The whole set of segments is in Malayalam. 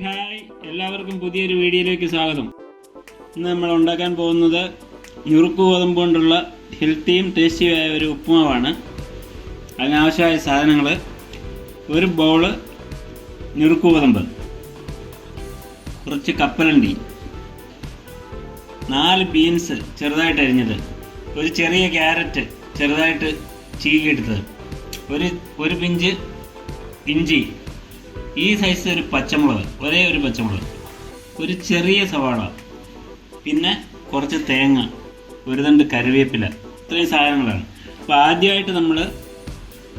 ഹായ്. എല്ലാവർക്കും പുതിയൊരു വീഡിയോയിലേക്ക് സ്വാഗതം. ഇന്ന് നമ്മൾ ഉണ്ടാക്കാൻ പോകുന്നത് ഞുറുക്ക് ഗോതമ്പ് കൊണ്ടുള്ള ഹെൽത്തിയും ടേസ്റ്റിയുമായ ഒരു ഉപ്പുമാവാണ്. അതിനാവശ്യമായ സാധനങ്ങൾ ഒരു ബൗൾ ഞുറുക്ക് ഗോതമ്പ് കുറച്ച് കപ്പലണ്ടി നാല് ബീൻസ് ചെറുതായിട്ട് അരിഞ്ഞത് ഒരു ചെറിയ ക്യാരറ്റ് ചെറുതായിട്ട് ചീകിയെടുത്തത് ഒരു ഒരു പിഞ്ച് ഇഞ്ചി ഈ സൈസ് ഒരു പച്ചമുളക് ഒരേ ഒരു പച്ചമുളക്. ഒരു ചെറിയ സവാള പിന്നെ കുറച്ച് തേങ്ങ ഒരു തണ്ട് കറിവേപ്പില ഇത്രയും സാധനങ്ങളാണ്. അപ്പോൾ ആദ്യമായിട്ട് നമ്മൾ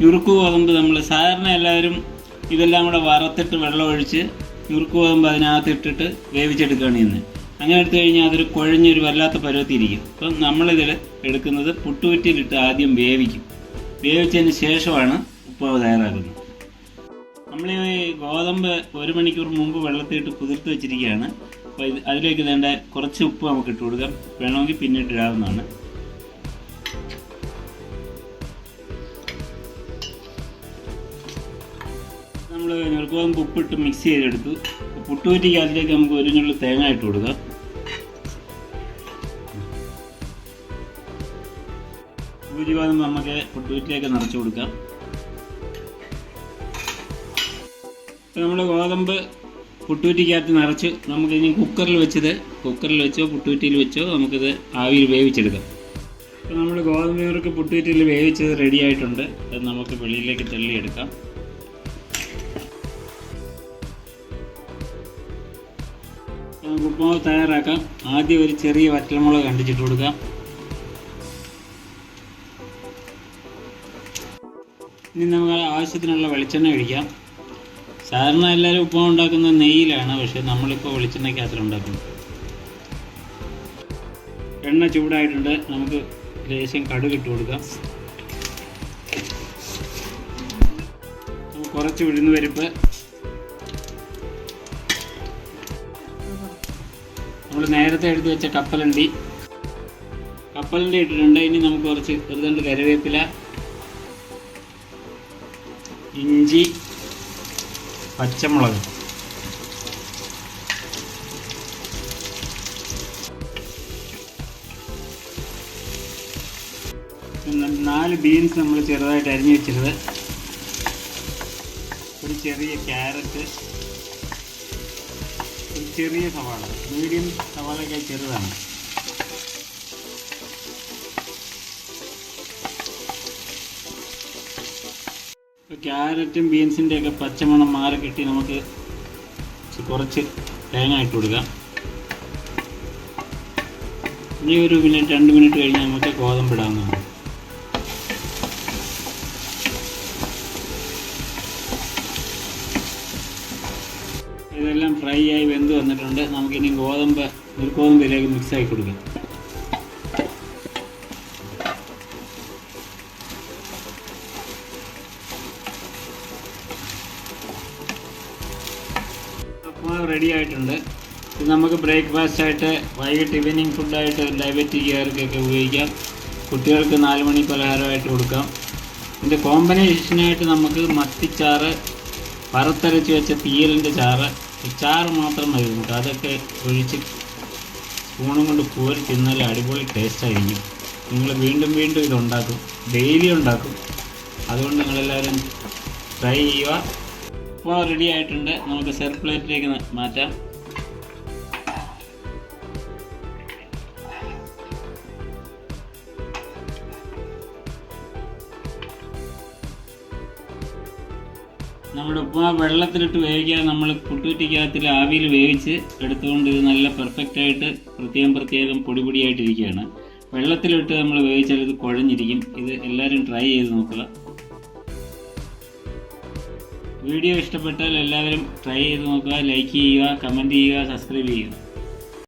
ഞുറുക്ക് ഗോതമ്പ് നമ്മൾ സാധാരണ എല്ലാവരും ഇതെല്ലാം കൂടെ വറുത്തിട്ട് വെള്ളം ഒഴിച്ച് ഞുറുക്ക് ഗോതമ്പ് അതിനകത്ത് ഇട്ടിട്ട് വേവിച്ചെടുക്കുകയാണ് ചെയ്യുന്നത് അങ്ങനെ എടുത്തു കഴിഞ്ഞാൽ അതൊരു കുഴഞ്ഞൊരു വല്ലാത്ത പരുവത്തിരിക്കും അപ്പം നമ്മളിതിൽ എടുക്കുന്നത് പുട്ടുപറ്റിയിലിട്ട് ആദ്യം വേവിക്കും. വേവിച്ചതിന് ശേഷമാണ് ഉപ്പ് തയ്യാറാക്കുന്നത്. നമ്മൾ ഈ ഗോതമ്പ് ഒരു മണിക്കൂർ മുമ്പ് വെള്ളത്തിട്ട് കുതിർത്ത് വെച്ചിരിക്കുകയാണ്. അപ്പോൾ ഇത് അതിലേക്ക് വേണ്ട കുറച്ച് ഉപ്പ് നമുക്ക് ഇട്ട് കൊടുക്കാം. വേണമെങ്കിൽ പിന്നീട് ഇടാവുന്നതാണ്. നമ്മൾ ഗോതമ്പ് ഉപ്പിട്ട് മിക്സ് ചെയ്തെടുത്തു. പുട്ടുപറ്റിക്ക് അതിലേക്ക് നമുക്ക് ഒരു ഞുള്ളി തേങ്ങ ഇട്ട് കൊടുക്കാം. ഗോതമ്പ് നമുക്ക് പുട്ടുപറ്റിലേക്ക് നിറച്ചു കൊടുക്കാം. നമ്മൾ ഗോതമ്പ് പുട്ടുകുറ്റിക്കകത്ത് നിറച്ച് നമുക്കിനി കുക്കറിൽ വെച്ചത് കുക്കറിൽ വെച്ചോ പുട്ടുകുറ്റിയിൽ വെച്ചോ നമുക്കിത് ആവിയിൽ വേവിച്ചെടുക്കാം. അപ്പോൾ നമ്മൾ ഗോതമ്പ് നുറുക്ക് പുട്ടുകുറ്റിയിൽ വേവിച്ചത് റെഡി ആയിട്ടുണ്ട്. അത് നമുക്ക് വെളിയിലേക്ക് തള്ളിയെടുക്കാം. നമുക്ക് ഉപ്പുമാവ് തയ്യാറാക്കാം. ആദ്യം ഒരു ചെറിയ വറ്റൽമുളക് കണ്ടിച്ചിട്ട് കൊടുക്കാം. ഇനി നമുക്ക് ആവശ്യത്തിനുള്ള വെളിച്ചെണ്ണ ഒഴിക്കാം. സാധാരണ എല്ലാവരും ഉപ്പുമാവ് ഉണ്ടാക്കുന്നത് നെയ്യിലാണ് പക്ഷെ നമ്മളിപ്പോൾ വെളിച്ചെണ്ണയ്ക്കകത്തിൽ ഉണ്ടാക്കുന്നത് എണ്ണ ചൂടായിട്ടുണ്ട്. നമുക്ക് ലേശം കടുക് ഇട്ട് കൊടുക്കാം. കുറച്ച് ഉഴുന്ന് പരിപ്പ്. നമ്മൾ നേരത്തെ എടുത്ത് വെച്ച കപ്പലണ്ടി. കപ്പലണ്ടി ഇട്ടിട്ടുണ്ട്. ഇനി നമുക്ക് കുറച്ച് ഒരു തണ്ട് കറിവേപ്പില ഇഞ്ചി പച്ചമുളക്. നാല് ബീൻസ് നമ്മൾ ചെറുതായിട്ട് അരിഞ്ഞു വെച്ചിരുന്നത്. ഒരു ചെറിയ ക്യാരറ്റ് ഒരു ചെറിയ സവാള. മീഡിയം സവാളയൊക്കെ ചെറുതാണ്. ക്യാരറ്റും ബീൻസിന്റെ ഒക്കെ പച്ചമണം മാറി കിട്ടി. നമുക്ക് കുറച്ച് തേങ്ങ ഇട്ട് കൊടുക്കാം. ഇനി ഒരു മിനിറ്റ് രണ്ട് മിനിറ്റ് കഴിഞ്ഞാൽ നമുക്ക് ഗോതമ്പ് ഇടാവുന്നതാണ് ഇതെല്ലാം ഫ്രൈ ആയി വെന്ത് വന്നിട്ടുണ്ട്. നമുക്കിനി ഗോതമ്പ് ഒരു ഗോതമ്പിലേക്ക് മിക്സ് ആക്കി കൊടുക്കാം. ഉപ്പുമാവ് റെഡി ആയിട്ടുണ്ട്. ഇത് നമുക്ക് ബ്രേക്ക്ഫാസ്റ്റ് ആയിട്ട് വൈകിട്ട് ഈവനിങ് ഫുഡായിട്ട് ഡയബറ്റിക്കാർക്കൊക്കെ ഉപയോഗിക്കാം. കുട്ടികൾക്ക് നാല് മണി പലഹാരമായിട്ട് കൊടുക്കാം. ഇതിന്റെ കോമ്പിനേഷനായിട്ട് നമുക്ക് മത്തിച്ചാറ് വറുത്തരച്ച് വെച്ച തീയലിന്റെ ചാറ്. ചാറ് മാത്രം മതി നമുക്ക്. അതൊക്കെ ഒഴിച്ച് സ്പൂണും കൊണ്ട് കോരി തിന്നാൽ അടിപൊളി ടേസ്റ്റ് ആയിരിക്കും. നിങ്ങൾ വീണ്ടും വീണ്ടും ഇത് ഉണ്ടാക്കും ഡെയിലി ഉണ്ടാക്കും. അതുകൊണ്ട് നിങ്ങളെല്ലാവരും ട്രൈ ചെയ്യുക. ഇപ്പോൾ റെഡി ആയിട്ടുണ്ട്. നമുക്ക് സെർവ് പ്ലേറ്റിലേക്ക് മാറ്റാം. നമ്മുടെ ഉപ്പുമാവ് വെള്ളത്തിലിട്ട് വേവിക്കാതെ നമ്മൾ പുട്ടുകുറ്റിക്കകത്തിൽ ആവിയിൽ വേവിച്ച് എടുത്തുകൊണ്ട് ഇത് നല്ല പെർഫെക്റ്റ് ആയിട്ട് പ്രത്യേകം പ്രത്യേകം പൊടി പൊടിയായിട്ടിരിക്കുകയാണ് വെള്ളത്തിലിട്ട് നമ്മൾ വേവിച്ചാൽ ഇത് കുഴഞ്ഞിരിക്കും. ഇത് എല്ലാവരും ട്രൈ ചെയ്ത് നോക്കുക. വീഡിയോ ഇഷ്ടപ്പെട്ടാൽ എല്ലാവരും ട്രൈ ചെയ്ത് നോക്കുക ലൈക്ക് ചെയ്യുക കമന്റ് ചെയ്യുക സബ്സ്ക്രൈബ് ചെയ്യുക.